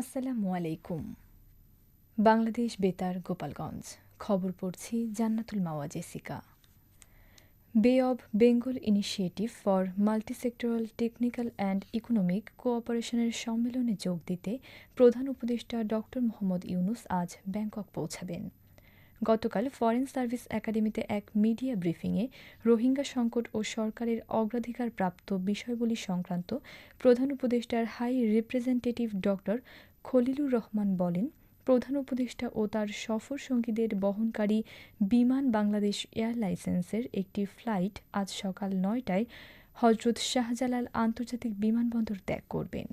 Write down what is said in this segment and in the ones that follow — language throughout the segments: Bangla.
আসসালামু আলাইকুম। বাংলাদেশ বেতার, গোপালগঞ্জ। খবর পড়ছি Jannatul Mawa, Jessica. Bay of Bengal initiative for multisectoral technical and economic কোঅপারেশনের সম্মেলনে যোগ দিতে প্রধান উপদেষ্টা ডক্টর মোহাম্মদ ইউনুস আজ ব্যাংকক পৌঁছাবেন। গতকাল ফরেন সার্ভিস একাডেমিতে এক মিডিয়া ব্রিফিংয়ে রোহিঙ্গা সংকট ও সরকারের অগ্রাধিকার প্রাপ্ত বিষয়গুলি সংক্রান্ত প্রধান উপদেষ্টার high representative doctor Khalilur Rahman বলেন, প্রধান উপদেষ্টা ও তার সফর সঙ্গীদের বহনকারী বিমান বাংলাদেশ এয়ারলাইন্সের একটি ফ্লাইট আজ সকাল নয়টায় হজরত শাহজালাল আন্তর্জাতিক বিমানবন্দর ত্যাগ করবেন।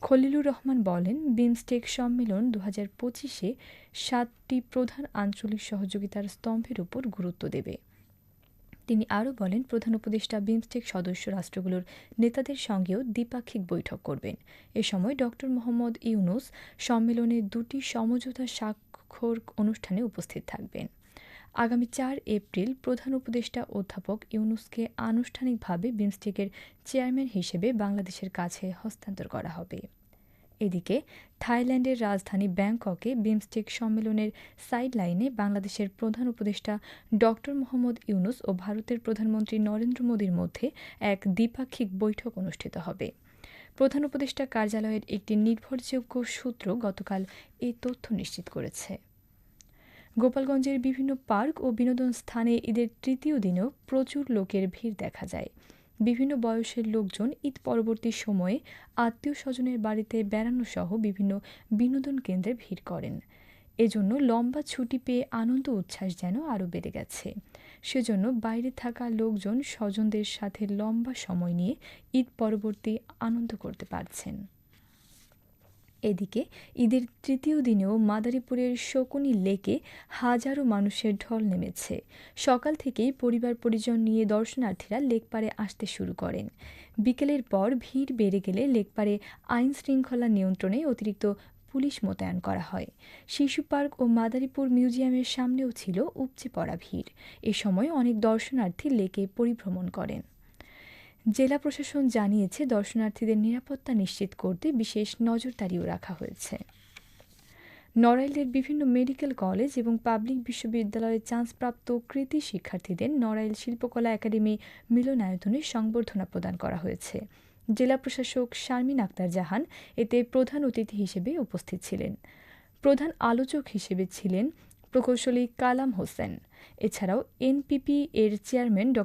খলিলুর রহমান বলেন, বিমস্টেক সম্মেলন দু হাজার পঁচিশে সাতটি প্রধান আঞ্চলিক সহযোগিতার স্তম্ভের উপর গুরুত্ব দেবে। তিনি আরও বলেন, প্রধান উপদেষ্টা বিমস্টেক সদস্য রাষ্ট্রগুলোর নেতাদের সঙ্গেও দ্বিপাক্ষিক বৈঠক করবেন। এ সময় ড. মোহাম্মদ ইউনুস সম্মেলনে দুটি সমঝোতা স্বাক্ষর অনুষ্ঠানে উপস্থিত থাকবেন। আগামী চার এপ্রিল প্রধান উপদেষ্টা অধ্যাপক ইউনুসকে আনুষ্ঠানিকভাবে বিমস্টেকের চেয়ারম্যান হিসেবে বাংলাদেশের কাছে হস্তান্তর করা হবে। এদিকে, থাইল্যান্ডের রাজধানী ব্যাংককে বিমস্টেক সম্মেলনের সাইডলাইনে বাংলাদেশের প্রধান উপদেষ্টা ড মোহাম্মদ ইউনুস ও ভারতের প্রধানমন্ত্রী নরেন্দ্র মোদীর মধ্যে এক দ্বিপাক্ষিক বৈঠক অনুষ্ঠিত হবে। প্রধান উপদেষ্টা কার্যালয়ের একটি নির্ভরযোগ্য সূত্র গতকাল এই তথ্য নিশ্চিত করেছে। গোপালগঞ্জের বিভিন্ন পার্ক ও বিনোদন স্থানে ঈদের তৃতীয় দিনেও প্রচুর লোকের ভিড় দেখা যায়। বিভিন্ন বয়সের লোকজন ঈদ পরবর্তী সময়ে আত্মীয় স্বজনের বাড়িতে বেড়ানোসহ বিভিন্ন বিনোদন কেন্দ্রে ভিড় করেন। এজন্য লম্বা ছুটি পেয়ে আনন্দ উচ্ছ্বাস যেন আরও বেড়ে গেছে। সেজন্য বাইরে থাকা লোকজন স্বজনদের সাথে লম্বা সময় নিয়ে ঈদ পরবর্তী আনন্দ করতে পারছেন। এদিকে ঈদের তৃতীয় দিনেও মাদারীপুরের শকুনি লেকে হাজারো মানুষের ঢল নেমেছে। সকাল থেকেই পরিবার পরিজন নিয়ে দর্শনার্থীরা লেকপাড়ে আসতে শুরু করেন। বিকেলের পর ভিড় বেড়ে গেলে লেকপাড়ে আইন শৃঙ্খলা নিয়ন্ত্রণে অতিরিক্ত পুলিশ মোতায়েন করা হয়। শিশু পার্ক ও মাদারীপুর মিউজিয়ামের সামনেও ছিল উপচে পড়া ভিড়। এ সময় অনেক দর্শনার্থী লেকে পরিভ্রমণ করেন। জেলা প্রশাসন জানিয়েছে, দর্শনার্থীদের নিরাপত্তা নিশ্চিত করতে বিশেষ নজরদারিও রাখা হয়েছে। নড়াইলের বিভিন্ন মেডিকেল কলেজ এবং পাবলিক বিশ্ববিদ্যালয়ে চান্সপ্রাপ্ত কৃতি শিক্ষার্থীদের নড়াইল শিল্পকলা একাডেমি মিলনায়তনে সংবর্ধনা প্রদান করা হয়েছে। জেলা প্রশাসক শারমিন আক্তার জাহান এতে প্রধান অতিথি হিসেবে উপস্থিত ছিলেন। প্রধান আলোচক হিসেবে ছিলেন প্রকৌশলী কালাম হোসেন। এছাড়াও এনপিপি এর চেয়ারম্যান ড.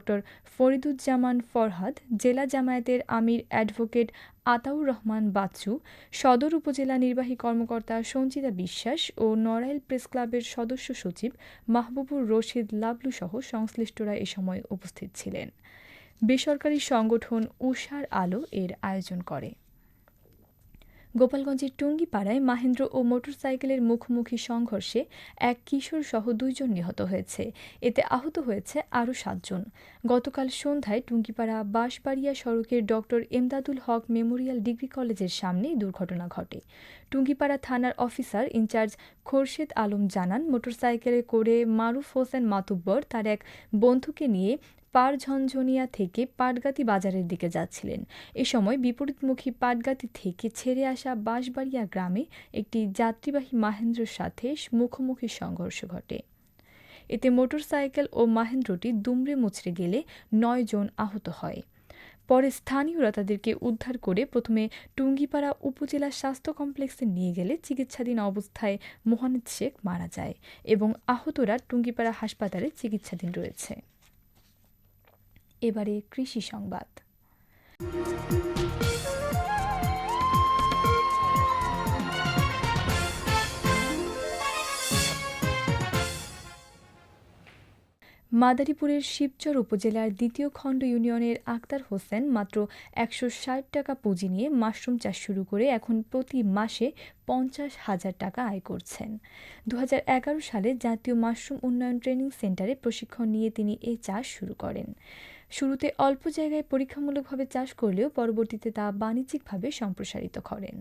ফরিদুজ্জামান ফরহাদ, জেলা জামায়াতের আমির অ্যাডভোকেট আতাউর রহমান বাচ্চু, সদর উপজেলা নির্বাহী কর্মকর্তা সঞ্চিতা বিশ্বাস ও নড়াইল প্রেস ক্লাবের সদস্য সচিব মাহবুবুর রশিদ লাবলু সহ সংশ্লিষ্টরা এ সময় উপস্থিত ছিলেন। বেসরকারি সংগঠন উষার আলো এর আয়োজন করে। গোপালগঞ্জের টুঙ্গিপাড়ায় মাহেন্দ্র ও মোটরসাইকেলের মুখোমুখি সংঘর্ষে এক কিশোর সহ দুইজন নিহত হয়েছে। এতে আহত হয়েছে আরও সাতজন। গতকাল সন্ধ্যায় টুঙ্গিপাড়া বাঁশবাড়িয়া সড়কের doctor Emdadul Haque memorial degree কলেজের সামনে দুর্ঘটনা ঘটে। টুঙ্গিপাড়া থানার অফিসার ইনচার্জ খোরশেদ আলম জানান, মোটরসাইকেলে করে মারুফ হোসেন মাতুব্বর তার এক বন্ধুকে নিয়ে পারঝনঝনিয়া থেকে পাটগাতি বাজারের দিকে যাচ্ছিলেন। এ সময় বিপরীতমুখী পাটগাতি থেকে ছেড়ে আসা বাঁশবাড়িয়া গ্রামে একটি যাত্রীবাহী মাহেন্দ্রর সাথে মুখোমুখি সংঘর্ষ ঘটে। এতে মোটরসাইকেল ও মাহেন্দ্রটি দুমড়ে মুচড়ে গেলে নয় জন আহত হয়। পরে স্থানীয়রা তাদেরকে উদ্ধার করে প্রথমে টুঙ্গিপাড়া উপজেলা স্বাস্থ্য কমপ্লেক্সে নিয়ে গেলে চিকিৎসাধীন অবস্থায় মোহানিদ শেখ মারা যায় এবং আহতরা টুঙ্গিপাড়া হাসপাতালে চিকিৎসাধীন রয়েছে। এবারে কৃষি সংবাদ। মাদারীপুরের শিবচর উপজেলার দ্বিতীয় খণ্ড ইউনিয়নের আক্তার হোসেন মাত্র একশো ষাট টাকা পুঁজি নিয়ে মাশরুম চাষ শুরু করে এখন প্রতি মাসে পঞ্চাশ হাজার টাকা আয় করছেন। দু হাজার এগারো সালে জাতীয় মাশরুম উন্নয়ন ট্রেনিং সেন্টারে প্রশিক্ষণ নিয়ে তিনি এ চাষ শুরু করেন। শুরুতে অল্প জায়গায় পরীক্ষামূলকভাবে চাষ করলেও পরবর্তীতে তা বাণিজ্যিকভাবে সম্প্রসারিত করেন।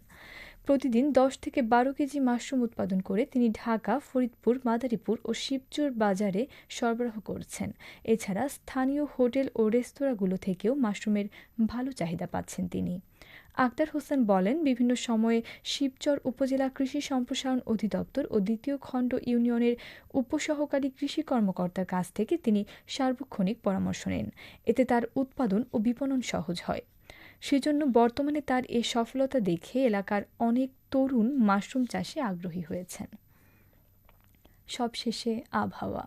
প্রতিদিন দশ থেকে বারো কেজি মাশরুম উৎপাদন করে তিনি ঢাকা, ফরিদপুর, মাদারীপুর ও শিবচুর বাজারে সরবরাহ করছেন। এছাড়া স্থানীয় হোটেল ও রেস্তোরাঁগুলো থেকেও মাশরুমের ভালো চাহিদা পাচ্ছেন তিনি। আক্তার হোসেন বলেন, বিভিন্ন সময়ে শিবচর উপজেলা কৃষি সম্প্রসারণ অধিদপ্তর ও দ্বিতীয় খণ্ড ইউনিয়নের উপসহকারী কৃষি কর্মকর্তার কাছ থেকে তিনি সার্বক্ষণিক পরামর্শ নেন। এতে তার উৎপাদন ও বিপণন সহজ হয়। সেজন্য বর্তমানে তার এ সফলতা দেখে এলাকার অনেক তরুণ মাশরুম চাষে আগ্রহী হয়েছেন। সবশেষে আবহাওয়া।